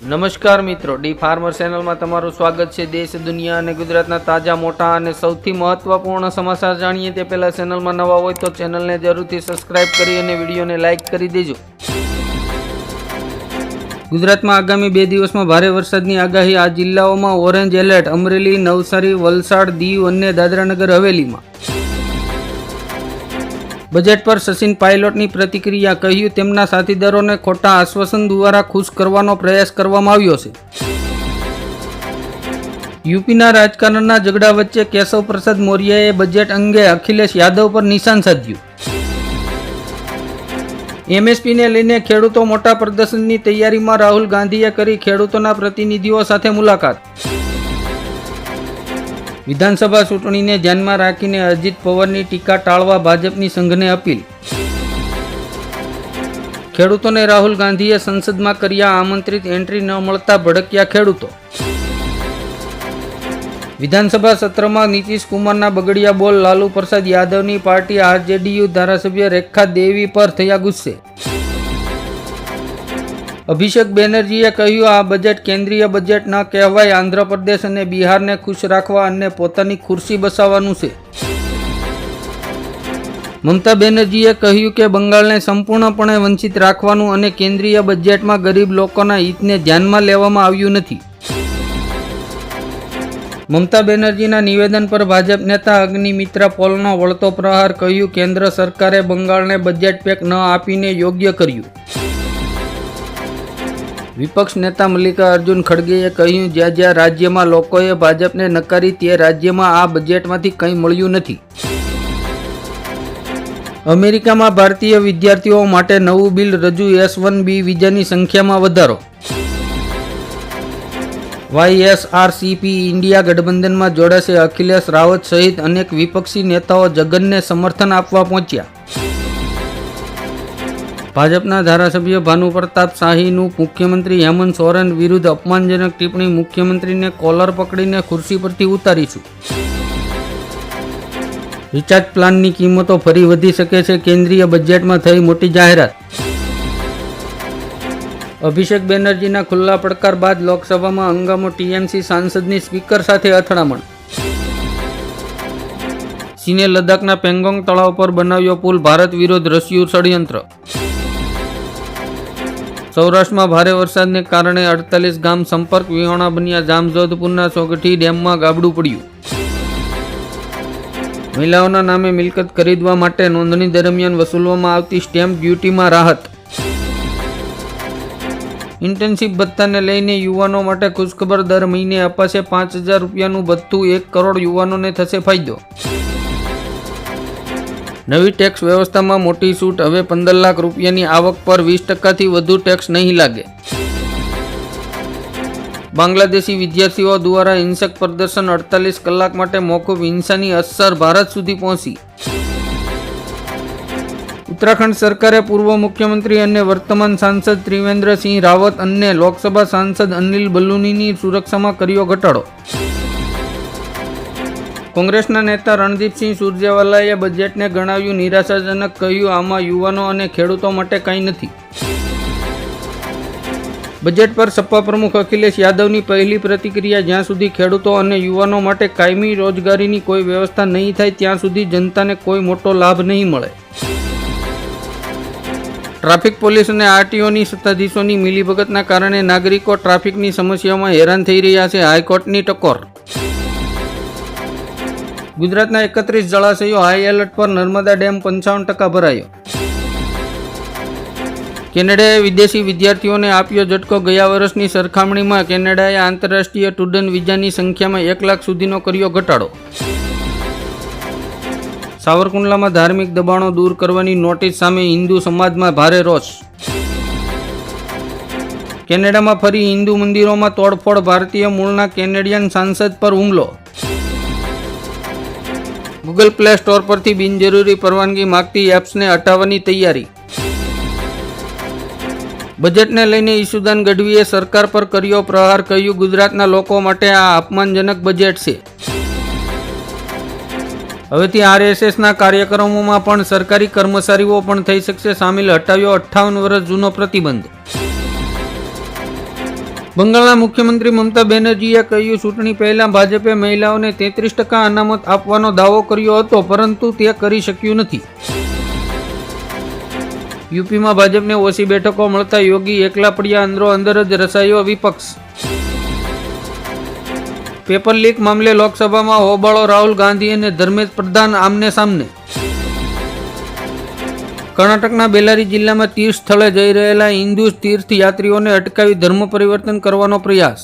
નમસ્કાર મિત્રો, D farmer ચેનલમાં તમારું સ્વાગત છે. દેશ, દુનિયા અને ગુજરાતના તાજા, મોટા અને સૌથી મહત્વપૂર્ણ સમાચાર જાણીએ તે પહેલાં ચેનલમાં નવા હોય તો ચેનલને જરૂરથી સબસ્ક્રાઇબ કરી અને વિડીયોને લાઇક કરી દેજો. ગુજરાતમાં આગામી બે દિવસમાં ભારે વરસાદની આગાહી. આ જિલ્લાઓમાં ઓરેન્જ એલર્ટ, અમરેલી, નવસારી, વલસાડ, દીવ અને દાદરાનગર હવેલીમાં. બજેટ પર સચિન પાયલોટની પ્રતિક્રિયા કહ્યું, તેમના સાથીદારોને ખોટા આશ્વાસન દ્વારા ખુશ કરવાનો પ્રયાસ કરવામાં આવ્યો છે. યુપીના રાજકારણના ઝઘડા વચ્ચે કેશવ પ્રસાદ મૌર્યએ બજેટ અંગે અખિલેશ યાદવ પર નિશાન સાધ્યું. એમએસપીને લઈને ખેડૂતો મોટા પ્રદર્શનની તૈયારીમાં રાહુલ ગાંધીએ કરી ખેડૂતોના પ્રતિનિધિઓ સાથે મુલાકાત. વિધાનસભા ચૂંટણીને ધ્યાનમાં રાખીને અજીત પવારની ટીકા ટાળવા ભાજપની સંઘને અપીલ. ખેડૂતોને રાહુલ ગાંધીએ સંસદમાં કર્યા આમંત્રિત એન્ટ્રી ન મળતા ભડક્યા ખેડૂતો. વિધાનસભા સત્રમાં નીતિશ કુમારના બગડિયા બોલ લાલુ પ્રસાદ યાદવની પાર્ટી આરજેડીયુ ધારાસભ્ય રેખા દેવી પર થયા ગુસ્સે. અભિષેક બેનર્જીએ કહ્યું, આ બજેટ કેન્દ્રીય બજેટ ન કહેવાય. આંધ્રપ્રદેશ અને બિહારને ખુશ રાખવા અને પોતાની ખુરશી બસાવવાનું છે. મમતા બેનર્જીએ કહ્યું કે, બંગાળને સંપૂર્ણપણે વંચિત રાખવાનું અને કેન્દ્રીય બજેટમાં ગરીબ લોકોના હિતને ધ્યાનમાં લેવામાં આવ્યું નથી. મમતા બેનર્જીના નિવેદન પર ભાજપ નેતા અગ્નિમિત્રા પોલનો વળતો પ્રહાર કહ્યું, કેન્દ્ર સરકારે બંગાળને બજેટ પેક ન આપીને યોગ્ય કર્યું. વિપક્ષ નેતા મલ્લિકા અર્જુન ખડગેએ કહ્યું, જ્યાં જ્યાં રાજ્યમાં લોકોએ ભાજપને નકારી તે રાજ્યમાં આ બજેટમાંથી કંઈ મળ્યું નથી. અમેરિકામાં ભારતીય વિદ્યાર્થીઓ માટે નવું બિલ રજૂ એસ વન બી વિઝાની સંખ્યામાં વધારો. વાયએસઆરસીપી ઇન્ડિયા ગઠબંધનમાં જોડાશે અખિલેશ રાવત સહિત અનેક વિપક્ષી નેતાઓ જગનને સમર્થન આપવા પહોંચ્યા. ભાજપના ધારાસભ્ય ભાનુ પ્રતાપ શાહીનું મુખ્યમંત્રી હેમંત સોરેન વિરુદ્ધ અપમાનજનક ટિપ્પણી મુખ્યમંત્રીને કોલર પકડીને ખુરશી પરથી ઉતારીશું. રિચાર્જ પ્લાનની કિંમતો ફરી વધી શકે છે કેન્દ્રીય બજેટમાં થઈ મોટી જાહેરાત. અભિષેક બેનર્જીના ખુલ્લા પડકાર બાદ લોકસભામાં હંગામો ટીએમસી સાંસદની સ્પીકર સાથે અથડામણ. ચીને લદ્દાખના પેંગોંગ તળાવ પર બનાવ્યો પુલ, ભારત વિરોધ રશિયું ષડયંત્ર. સૌરાષ્ટ્રમાં ભારે વરસાદને કારણે અડતાલીસ ગામ સંપર્ક વિહોણા બન્યા. જામજોધપુરના સોગઠી ડેમમાં ગાબડું પડ્યું. મહિલાઓના નામે મિલકત ખરીદવા માટે નોંધણી દરમિયાન વસૂલવામાં આવતી સ્ટેમ્પ ડ્યુટીમાં રાહત. ઇન્ટર્નશીપ ભથ્થાને લઈને યુવાનો માટે ખુશખબર દર મહિને અપાશે પાંચ હજાર રૂપિયાનું ભથ્થું. એક કરોડ યુવાનોને થશે ફાયદો. નવી ટેક્સ વ્યવસ્થામાં મોટી છૂટ, હવે પંદર લાખ રૂપિયાની આવક પર વીસ ટકાથી વધુ ટેક્સ નહીં લાગે. બાંગ્લાદેશી વિદ્યાર્થીઓ દ્વારા હિંસક પ્રદર્શન અડતાલીસ કલાક માટે મોકૂફ હિંસાની અસર ભારત સુધી પહોંચી. ઉત્તરાખંડ સરકારે પૂર્વ મુખ્યમંત્રી અને વર્તમાન સાંસદ ત્રિવેન્દ્રસિંહ રાવત અને લોકસભા સાંસદ અનિલ બલુનીની સુરક્ષામાં કર્યો ઘટાડો. કોંગ્રેસના નેતા રણદીપસિંહ સુરજેવાલાએ બજેટને ગણાવ્યું. નિરાશાજનક કહ્યું, આમાં યુવાનો અને ખેડૂતો માટે કંઈ નથી. બજેટ પર સપા પ્રમુખ અખિલેશ યાદવની પહેલી પ્રતિક્રિયા, જ્યાં સુધી ખેડૂતો અને યુવાનો માટે કાયમી રોજગારીની કોઈ વ્યવસ્થા નહીં થાય, ત્યાં સુધી જનતાને કોઈ મોટો લાભ નહીં મળે. ટ્રાફિક પોલીસ અને આરટીઓની સત્તાધીશોની મિલીભગતના કારણે નાગરિકો ટ્રાફિકની સમસ્યાઓમાં હેરાન થઈ રહ્યા છે. હાઈકોર્ટની ટકોર ગુજરાતના એકત્રીસ જળાશયો હાઈ એલર્ટ પર નર્મદા ડેમ પંચાવન ટકા ભરાયો. કેનેડાએ વિદેશી વિદ્યાર્થીઓને આપ્યો ઝટકો. ગયા વર્ષની સરખામણીમાં કેનેડાએ આંતરરાષ્ટ્રીય સ્ટુડન્ટ વિઝાની સંખ્યામાં એક લાખ સુધીનો કર્યો ઘટાડો. સાવરકુંડલામાં ધાર્મિક દબાણો દૂર કરવાની નોટિસ સામે હિન્દુ સમાજમાં ભારે રોષ. કેનેડામાં ફરી હિન્દુ મંદિરોમાં તોડફોડ. ભારતીય મૂળના કેનેડિયન સાંસદ પર હુમલો. ગૂગલ પ્લે સ્ટોર પરથી બિનજરૂરી પરવાનગી માગતી એપ્સને હટાવવાની તૈયારી. બજેટને લઈને ઈશુદાન ગઢવીએ સરકાર પર કર્યો પ્રહાર, કહ્યું, ગુજરાતના લોકો માટે આ અપમાનજનક બજેટ છે. હવેથી આરએસએસના કાર્યક્રમોમાં પણ સરકારી કર્મચારીઓ પણ થઈ શકશે સામેલ, હટાવ્યો અઠ્ઠાવન વર્ષ જૂનો પ્રતિબંધ. બંગાળના મુખ્યમંત્રી મમતા બેનર્જીએ કહ્યું, ચૂંટણી પહેલા ભાજપે મહિલાઓને તેત્રીસ ટકા અનામત આપવાનો દાવો કર્યો હતો, પરંતુ તે કરી શક્યું નથી. યુપીમાં ભાજપને ઓછી બેઠકો મળતા યોગી એકલા પડ્યા અંદરો અંદર જ રસાયો વિપક્ષ. પેપર લીક મામલે લોકસભામાં હોબાળો રાહુલ ગાંધી અને ધર્મેશ પ્રધાન આમને સામને. કર્ણાટકના બેલારી જિલ્લામાં તીર્થ સ્થળે જઈ રહેલા હિન્દુ તીર્થયાત્રીઓને અટકાવી ધર્મ પરિવર્તન કરવાનો પ્રયાસ.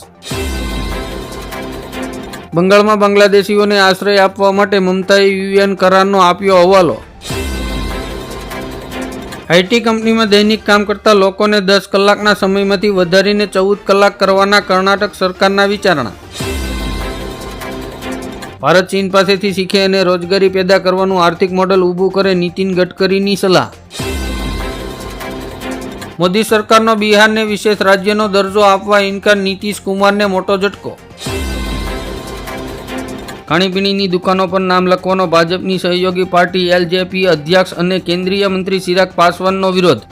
બંગાળમાં બાંગ્લાદેશીઓને આશ્રય આપવા માટે મમતાએ યુએન કરારનો આપ્યો હવાલો. આઈટી કંપનીમાં દૈનિક કામ કરતા લોકોને દસ કલાકના સમયમાંથી વધારીને ચૌદ કલાક કરવાના કર્ણાટક સરકારના વિચારણા. ભારત ચીન પાસેથી શીખે અને રોજગારી પેદા કરવાનું આર્થિક મોડલ ઊભું કરે નીતિન ગડકરીની સલાહ. મોદી સરકારનો બિહારને વિશેષ રાજ્યનો દરજ્જો આપવા ઇનકાર નીતિશ કુમારને મોટો ઝટકો. ખાણીપીણીની દુકાનો પર નામ લખવાનો ભાજપની સહયોગી પાર્ટી, એલજેપી અધ્યક્ષ અને કેન્દ્રીય મંત્રી ચિરાગ પાસવાનનો વિરોધ.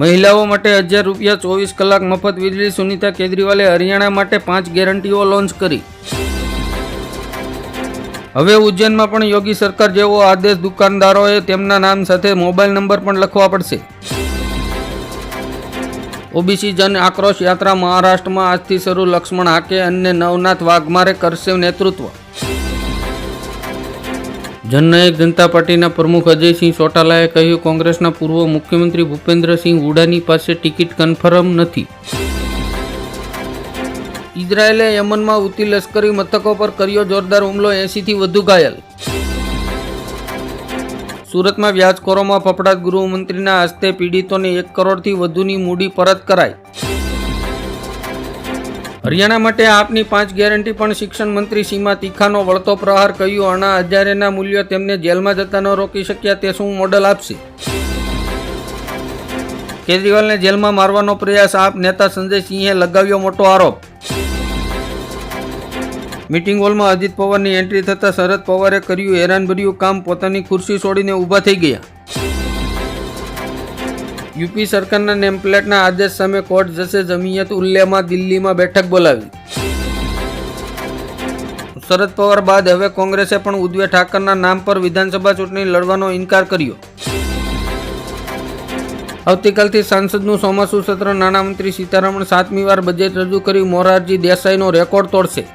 મહિલાઓ માટે હજાર રૂપિયા ચોવીસ કલાક મફત વીજળી સુનીતા કેજરીવાલે હરિયાણા માટે પાંચ ગેરંટીઓ લોન્ચ કરી. હવે ઉજ્જૈનમાં પણ યોગી સરકાર જેવો આદેશ દુકાનદારોએ તેમના નામ સાથે મોબાઈલ નંબર પણ લખવા પડશે. ઓબીસી જન આક્રોશ યાત્રા મહારાષ્ટ્રમાં આજથી શરૂ. લક્ષ્મણ હાકે અને નવનાથ વાઘમારે કરશે નેતૃત્વ. જનનાયક જનતા પાર્ટીના પ્રમુખ અજયસિંહ ચોટાલાએ કહ્યું, કોંગ્રેસના પૂર્વ મુખ્યમંત્રી ભૂપેન્દ્રસિંહ હુડાની પાસે ટિકિટ કન્ફર્મ નથી. ઇઝરાયેલે યમનમાં ઉતી લશ્કરી મથકો પર કર્યો જોરદાર હુમલો એંસીથી વધુ ઘાયલ. સુરતમાં વ્યાજખોરોમાં ફફડાટ ગૃહમંત્રીના હસ્તે પીડિતોને એક કરોડથી વધુની મૂડી પરત કરાઈ. હરિયાણા માટે આપની પાંચ ગેરંટી પણ શિક્ષણ મંત્રી સીમા તીખાનો વળતો પ્રહાર કહ્યું અણા હજારેના મૂલ્યો તેમને જેલમાં જતા ન રોકી શક્યા, તે શું મોડલ આપશે? કેજરીવાલને જેલમાં મારવાનો પ્રયાસ આપ નેતા સંજય સિંહે લગાવ્યો મોટો આરોપ. મિટિંગ હોલમાં અજીત પવારની એન્ટ્રી થતાં શરદ પવારે કર્યું, હેરાનભર્યું કામ, પોતાની ખુરશી છોડીને ઊભા થઈ ગયા. યુપી સરકારના નેમપ્લેટના આદેશ સામે કોર્ટ જશે જમીયત ઉલ્લેમાં દિલ્હીમાં બેઠક બોલાવી. શરદ પવાર બાદ હવે કોંગ્રેસે પણ ઉદ્વે ઠાકરના નામ પર વિધાનસભા ચૂંટણી લડવાનો ઇનકાર કર્યો. આવતીકાલથી સાંસદનું ચોમાસું સત્ર, નાણામંત્રી સીતારમણ સાતમી વાર બજેટ રજૂ કરી મોરારજી દેસાઈનો રેકોર્ડ તોડશે.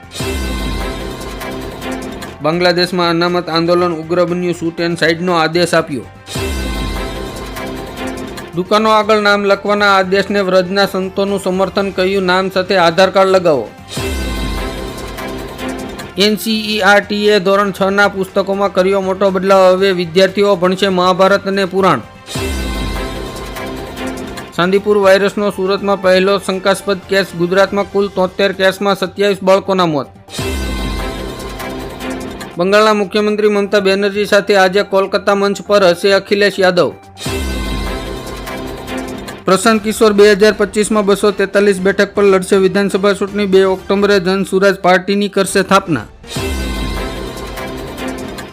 બાંગ્લાદેશમાં અનામત આંદોલન, ઉગ્ર બન્યું, શૂટ એન્ડ સાઇડનો આદેશ આપ્યો. દુકાનો આગળ નામ લખવાના આદેશને વ્રજના સંતોનું સમર્થન કહ્યું. નામ સાથે આધાર કાર્ડ લગાવો. એનસીઈઆરટીએ ધોરણ છ ના પુસ્તકોમાં કર્યો મોટો બદલાવ. હવે વિદ્યાર્થીઓ ભણશે મહાભારત અને પુરાણ. ચાંદીપુર વાયરસનો સુરતમાં પહેલો શંકાસ્પદ કેસ. ગુજરાતમાં કુલ તોતેર કેસમાં સત્યાવીસ બાળકોના મોત. બંગાળના મુખ્યમંત્રી મમતા બેનર્જી સાથે આજે કોલકાતા મંચ પર હશે અખિલેશ યાદવ. પ્રશાંત કિશોર બે હજાર પચીસમાં બસો તેતાલીસ બેઠક પર લડશે વિધાનસભા ચૂંટણી બે ઓક્ટોબરે જન સુરાજ પાર્ટીની કરશે સ્થાપના.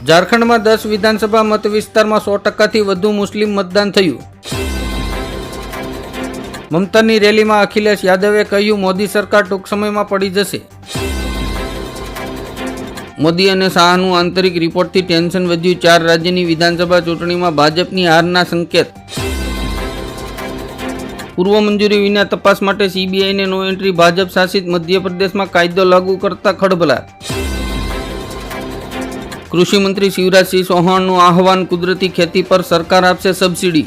ઝારખંડમાં દસ વિધાનસભા મત વિસ્તારમાં સો ટકાથી વધુ મુસ્લિમ મતદાન થયું. મમતાની રેલીમાં અખિલેશ યાદવે કહ્યું, મોદી સરકાર ટૂંક સમયમાં પડી જશે. મોદી અને શાહનું આંતરિક રિપોર્ટથી ટેન્શન વધ્યું. ચાર રાજ્યની વિધાનસભા ચૂંટણીમાં ભાજપની હારના સંકેત પૂર્વ મંજૂરી વિના તપાસ માટે સીબીઆઈને નો એન્ટ્રી ભાજપ શાસિત મધ્યપ્રદેશમાં કાયદો લાગુ કરતા ખળભળાટ કૃષિ મંત્રી શિવરાજસિંહ ચૌહાણનું આહવાન કુદરતી ખેતી પર સરકાર આપશે સબસિડી.